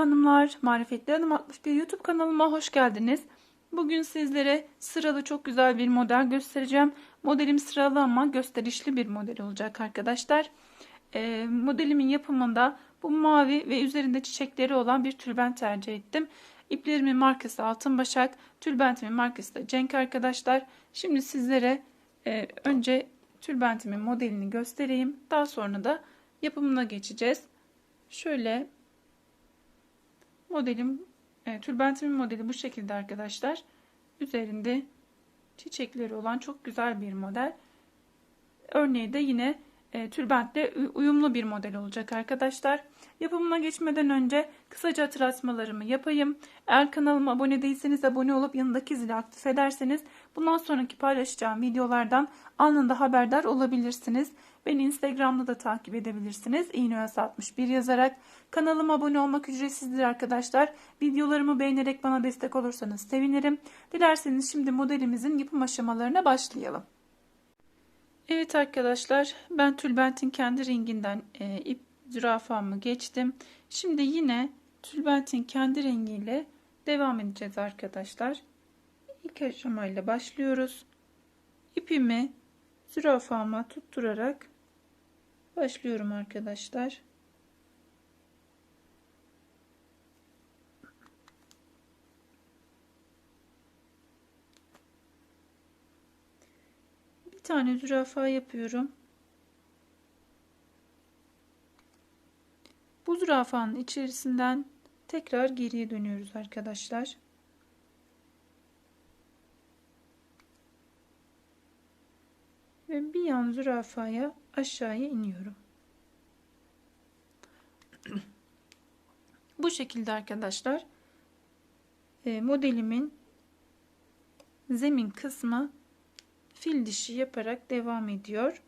hanımlar. Marifetli Hanım 61 YouTube kanalıma hoş geldiniz. Bugün sizlere sıralı çok güzel bir model göstereceğim. Modelim sıralı ama gösterişli bir model olacak arkadaşlar. Ee, modelimin yapımında bu mavi ve üzerinde çiçekleri olan bir tülbent tercih ettim. İplerimin markası Altın Başak, tülbentimin markası da Cenk arkadaşlar. Şimdi sizlere e, önce tülbentimin modelini göstereyim. Daha sonra da yapımına geçeceğiz. Şöyle modelim e, tülbentimin modeli bu şekilde arkadaşlar. Üzerinde çiçekleri olan çok güzel bir model. Örneği de yine e, tülbentle uyumlu bir model olacak arkadaşlar. Yapımına geçmeden önce kısaca hatırlatmalarımı yapayım. Eğer kanalıma abone değilseniz abone olup yanındaki zili aktif ederseniz bundan sonraki paylaşacağım videolardan anında haberdar olabilirsiniz. Beni Instagram'da da takip edebilirsiniz. İğneoyası61 yazarak. Kanalıma abone olmak ücretsizdir arkadaşlar. Videolarımı beğenerek bana destek olursanız sevinirim. Dilerseniz şimdi modelimizin yapım aşamalarına başlayalım. Evet arkadaşlar ben tülbentin kendi renginden e, ip zürafamı geçtim. Şimdi yine tülbentin kendi rengiyle devam edeceğiz arkadaşlar. İlk aşamayla başlıyoruz. İpimi zürafama tutturarak başlıyorum arkadaşlar. Bir tane zürafa yapıyorum. Bu zürafanın içerisinden tekrar geriye dönüyoruz arkadaşlar. Ve bir yan zürafaya aşağıya iniyorum. Bu şekilde arkadaşlar e, modelimin zemin kısmı fil dişi yaparak devam ediyor.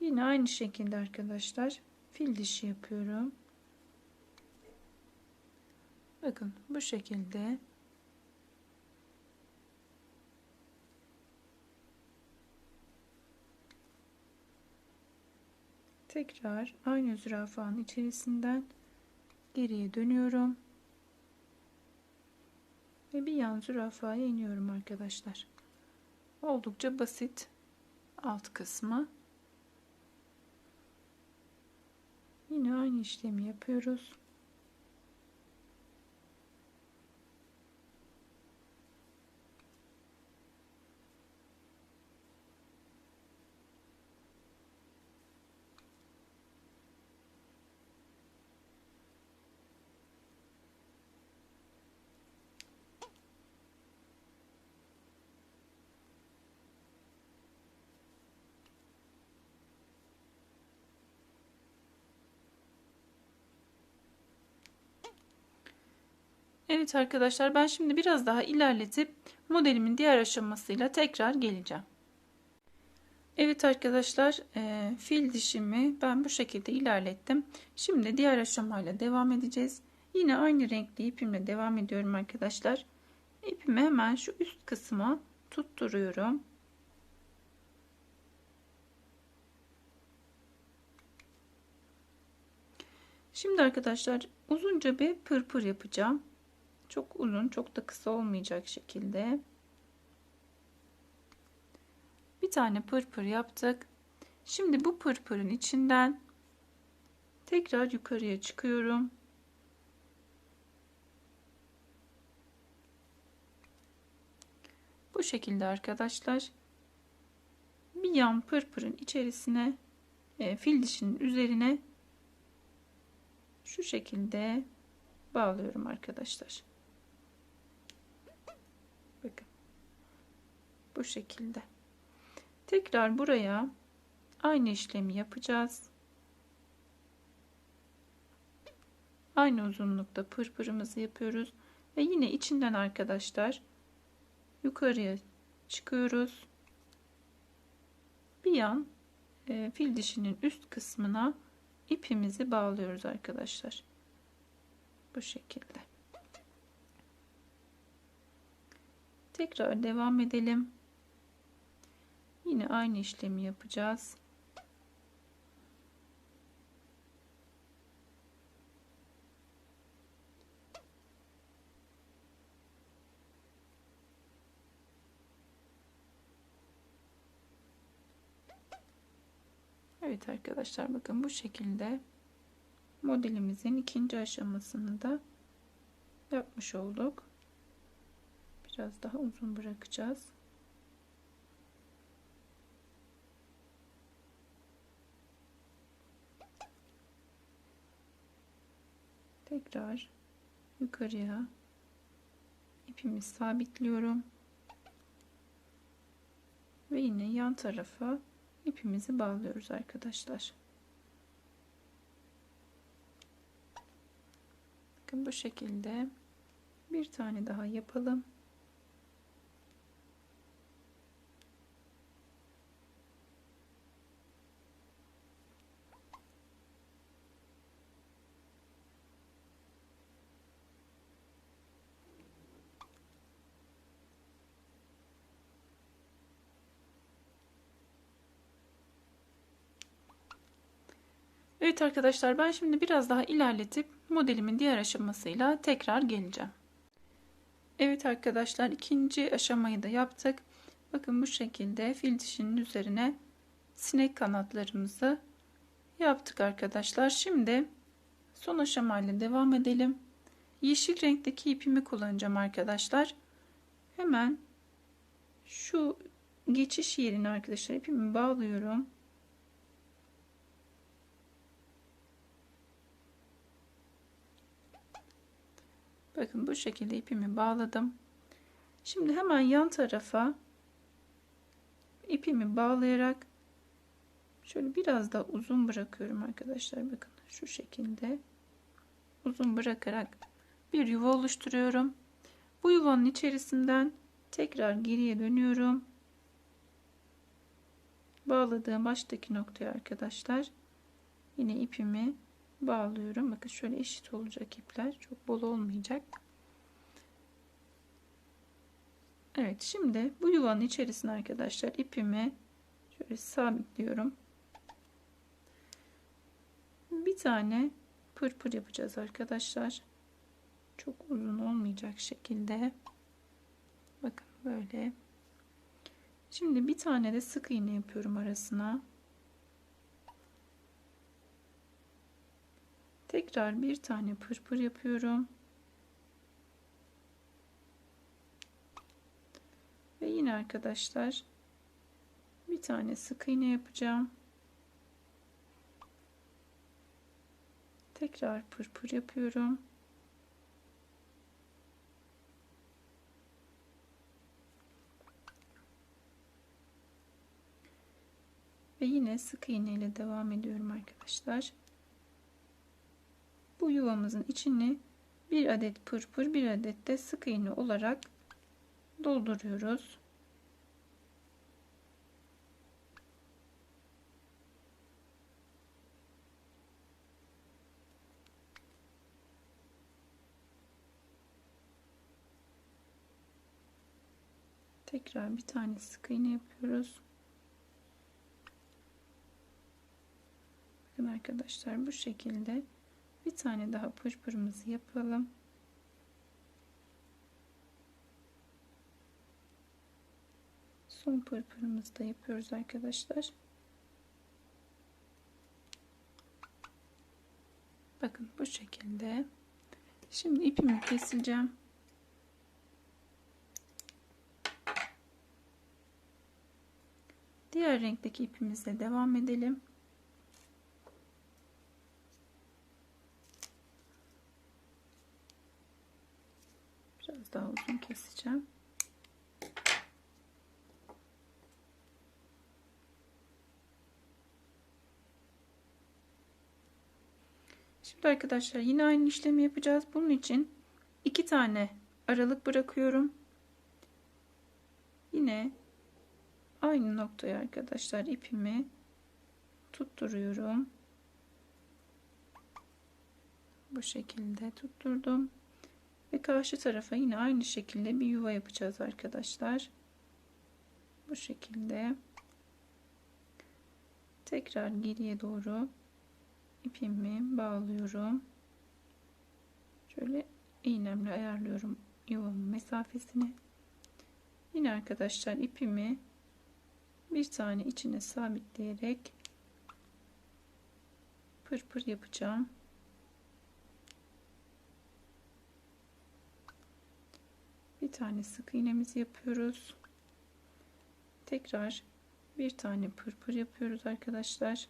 Yine aynı şekilde arkadaşlar fil dişi yapıyorum. Bakın bu şekilde tekrar aynı zürafanın içerisinden geriye dönüyorum ve bir yan zürafaya iniyorum arkadaşlar. Oldukça basit alt kısmı. Yine aynı işlemi yapıyoruz Evet arkadaşlar ben şimdi biraz daha ilerletip modelimin diğer aşamasıyla tekrar geleceğim. Evet arkadaşlar e, fil dişimi ben bu şekilde ilerlettim. Şimdi diğer aşamayla devam edeceğiz. Yine aynı renkli ipimle devam ediyorum arkadaşlar. İpimi hemen şu üst kısma tutturuyorum. Şimdi arkadaşlar uzunca bir pırpır yapacağım. Çok uzun, çok da kısa olmayacak şekilde. Bir tane pırpır yaptık. Şimdi bu pırpırın içinden tekrar yukarıya çıkıyorum. Bu şekilde arkadaşlar bir yan pırpırın içerisine e, fil dişinin üzerine şu şekilde bağlıyorum arkadaşlar. Bakın. Bu şekilde. Tekrar buraya aynı işlemi yapacağız. Aynı uzunlukta pırpırımızı yapıyoruz. Ve yine içinden arkadaşlar yukarıya çıkıyoruz. Bir yan e, fil dişinin üst kısmına ipimizi bağlıyoruz arkadaşlar. Bu şekilde. Tekrar devam edelim. Yine aynı işlemi yapacağız. Evet arkadaşlar bakın bu şekilde modelimizin ikinci aşamasını da yapmış olduk. Biraz daha uzun bırakacağız. Tekrar yukarıya ipimi sabitliyorum. Ve yine yan tarafa ipimizi bağlıyoruz arkadaşlar. Bakın bu şekilde bir tane daha yapalım. Evet arkadaşlar ben şimdi biraz daha ilerletip modelimin diğer aşamasıyla tekrar geleceğim. Evet arkadaşlar ikinci aşamayı da yaptık. Bakın bu şekilde fil dişinin üzerine sinek kanatlarımızı yaptık arkadaşlar. Şimdi son aşamayla devam edelim. Yeşil renkteki ipimi kullanacağım arkadaşlar. Hemen şu geçiş yerine arkadaşlar ipimi bağlıyorum. Bakın bu şekilde ipimi bağladım. Şimdi hemen yan tarafa ipimi bağlayarak şöyle biraz daha uzun bırakıyorum arkadaşlar. Bakın şu şekilde uzun bırakarak bir yuva oluşturuyorum. Bu yuvanın içerisinden tekrar geriye dönüyorum. Bağladığım baştaki noktaya arkadaşlar yine ipimi bağlıyorum. Bakın şöyle eşit olacak ipler. Çok bol olmayacak. Evet şimdi bu yuvanın içerisine arkadaşlar ipimi şöyle sabitliyorum. Bir tane pırpır yapacağız arkadaşlar. Çok uzun olmayacak şekilde. Bakın böyle. Şimdi bir tane de sık iğne yapıyorum arasına. Tekrar bir tane pırpır yapıyorum. Ve yine arkadaşlar bir tane sık iğne yapacağım. Tekrar pırpır yapıyorum. Ve yine sık iğne ile devam ediyorum arkadaşlar bu yuvamızın içini bir adet pırpır bir adet de sık iğne olarak dolduruyoruz. Tekrar bir tane sık iğne yapıyoruz. Bakın arkadaşlar bu şekilde bir tane daha pırpırımızı yapalım. Son pırpırımızı da yapıyoruz arkadaşlar. Bakın bu şekilde. Şimdi ipimi keseceğim. Diğer renkteki ipimizle devam edelim. Biraz daha uzun keseceğim. Şimdi arkadaşlar yine aynı işlemi yapacağız. Bunun için iki tane aralık bırakıyorum. Yine aynı noktaya arkadaşlar ipimi tutturuyorum. Bu şekilde tutturdum. Ve karşı tarafa yine aynı şekilde bir yuva yapacağız arkadaşlar. Bu şekilde. Tekrar geriye doğru ipimi bağlıyorum. Şöyle iğnemle ayarlıyorum yuvamın mesafesini. Yine arkadaşlar ipimi bir tane içine sabitleyerek pırpır yapacağım. Bir tane sık iğnemizi yapıyoruz. Tekrar bir tane pırpır yapıyoruz arkadaşlar.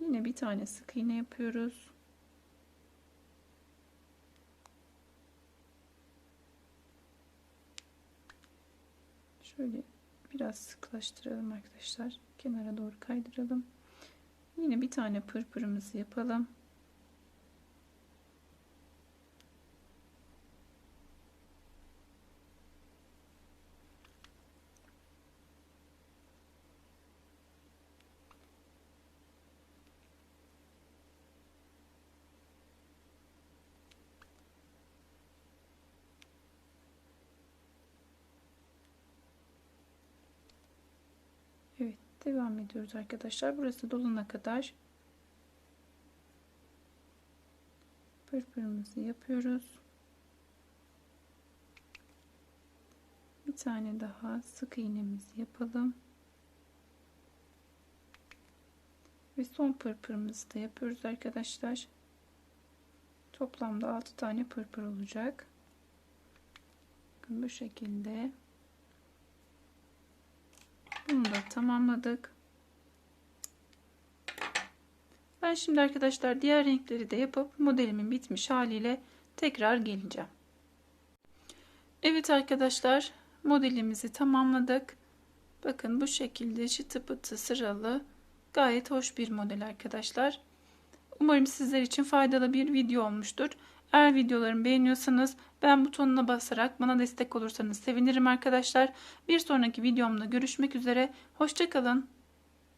Yine bir tane sık iğne yapıyoruz. Şöyle biraz sıklaştıralım arkadaşlar. Kenara doğru kaydıralım. Yine bir tane pırpırımızı yapalım. Evet devam ediyoruz arkadaşlar. Burası dolana kadar pırpırımızı yapıyoruz. Bir tane daha sık iğnemizi yapalım. Ve son pırpırımızı da yapıyoruz arkadaşlar. Toplamda 6 tane pırpır olacak. Bu şekilde. Bunu da tamamladık. Ben şimdi arkadaşlar diğer renkleri de yapıp modelimin bitmiş haliyle tekrar geleceğim. Evet arkadaşlar modelimizi tamamladık. Bakın bu şekilde çıtı pıtı sıralı gayet hoş bir model arkadaşlar. Umarım sizler için faydalı bir video olmuştur. Eğer videolarımı beğeniyorsanız beğen butonuna basarak bana destek olursanız sevinirim arkadaşlar. Bir sonraki videomda görüşmek üzere. Hoşçakalın.